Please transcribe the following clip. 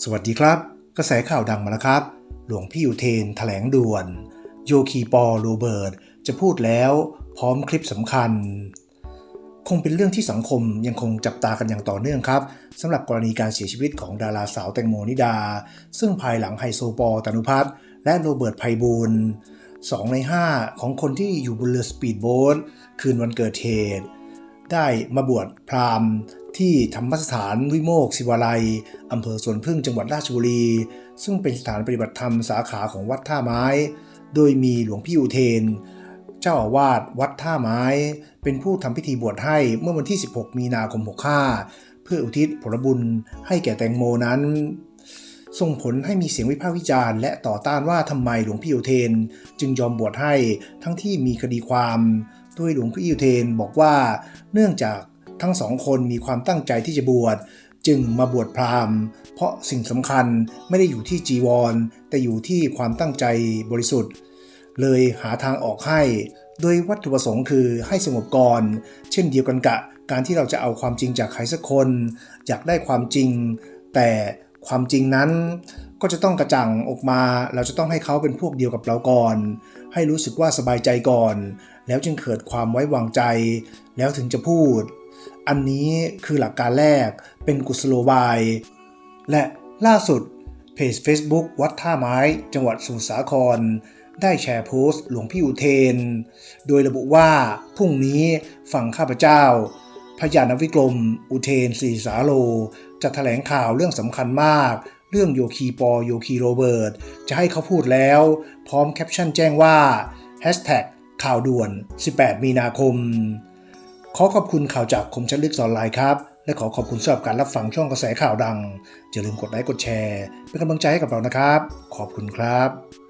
สวัสดีครับ กระแสข่าวดังมาแล้วครับ หลวงพี่อุเทนแถลงด่วน โยคีปอโรเบิร์ตจะพูดแล้วพร้อมคลิปสำคัญ คงเป็นเรื่องที่สังคมยังคงจับตากันอย่างต่อเนื่องครับสำหรับกรณีการเสียชีวิตของดาราสาวแตงโมนิดา ซึ่งภายหลังไฮโซปอตานุพัฒน์และโรเบิร์ตไพบูลสองใน 5 ของคนที่อยู่บนเรือสปีดโบ๊ทคืนวันเกิดเหตุ ได้มาบวชพราหมณ์ ที่ธรรมสถานวิโมกศิวาลัยอำเภอสวนพึ่งจังหวัดราชบุรี ซึ่งเป็นสถานปฏิบัติธรรมสาขาของวัดท่าไม้ โดยมีหลวงพี่อุเทน เจ้าอาวาสวัดท่าไม้ เป็นผู้ทำพิธีบวชให้เมื่อวันที่ 16 มีนาคม 65 เพื่ออุทิศผลบุญให้แก่แตงโมนั้นส่งผลให้มีเสียงวิพากษ์วิจารณ์และต่อต้านว่าทำไมหลวงพี่อุเทน จึงยอมบวชให้ทั้งที่มีคดีความ โดยหลวงพี่อุเทนบอกว่า เนื่องจากทั้งสองคนมีความตั้งใจที่จะบวชจึงมาบวชพราหมณ์ เพราะสิ่งสำคัญไม่ได้อยู่ที่จีวร แต่อยู่ที่ความตั้งใจบริสุทธิ์ เลยหาทางออกให้ โดยวัตถุประสงค์คือให้สงบก่อน เช่นเดียวกันกับการที่เราจะเอาความจริงจากใครสักคน อยากได้ความจริง แต่ความจริงนั้น ก็จะต้องกระจ่างออกมา เราจะต้องให้เขาเป็นพวกเดียวกับเราก่อน ให้รู้สึกว่าสบายใจก่อน แล้วจึงเกิดความไว้วางใจ แล้วถึงจะพูด อันนี้คือหลักการแรก เป็นกุศโลบาย และล่าสุดเพจ Facebook วัดท่าไม้ จังหวัดสมุทรสาคร ได้แชร์โพสต์หลวงพี่อุเทน โดยระบุว่าพรุ่งนี้ฝั่งข้าพเจ้า พญานวิกรม อุเทนศรีสาโล จะแถลงข่าวเรื่องสำคัญมาก เรื่องโยคีปอโยคีโรเบิร์ตจะให้เขาพูดแล้ว พร้อมแคปชั่นแจ้งว่า Hashtag ข่าวด่วน 18 มีนาคม ขอขอบคุณข่าวจากคมชัดลึกออนไลน์ครับ และขอขอบคุณสำหรับการรับฟังช่องกระแสข่าวดังอย่าลืมกดไลค์กดแชร์ เป็นกำลังใจให้กับเรานะครับ ขอบคุณครับ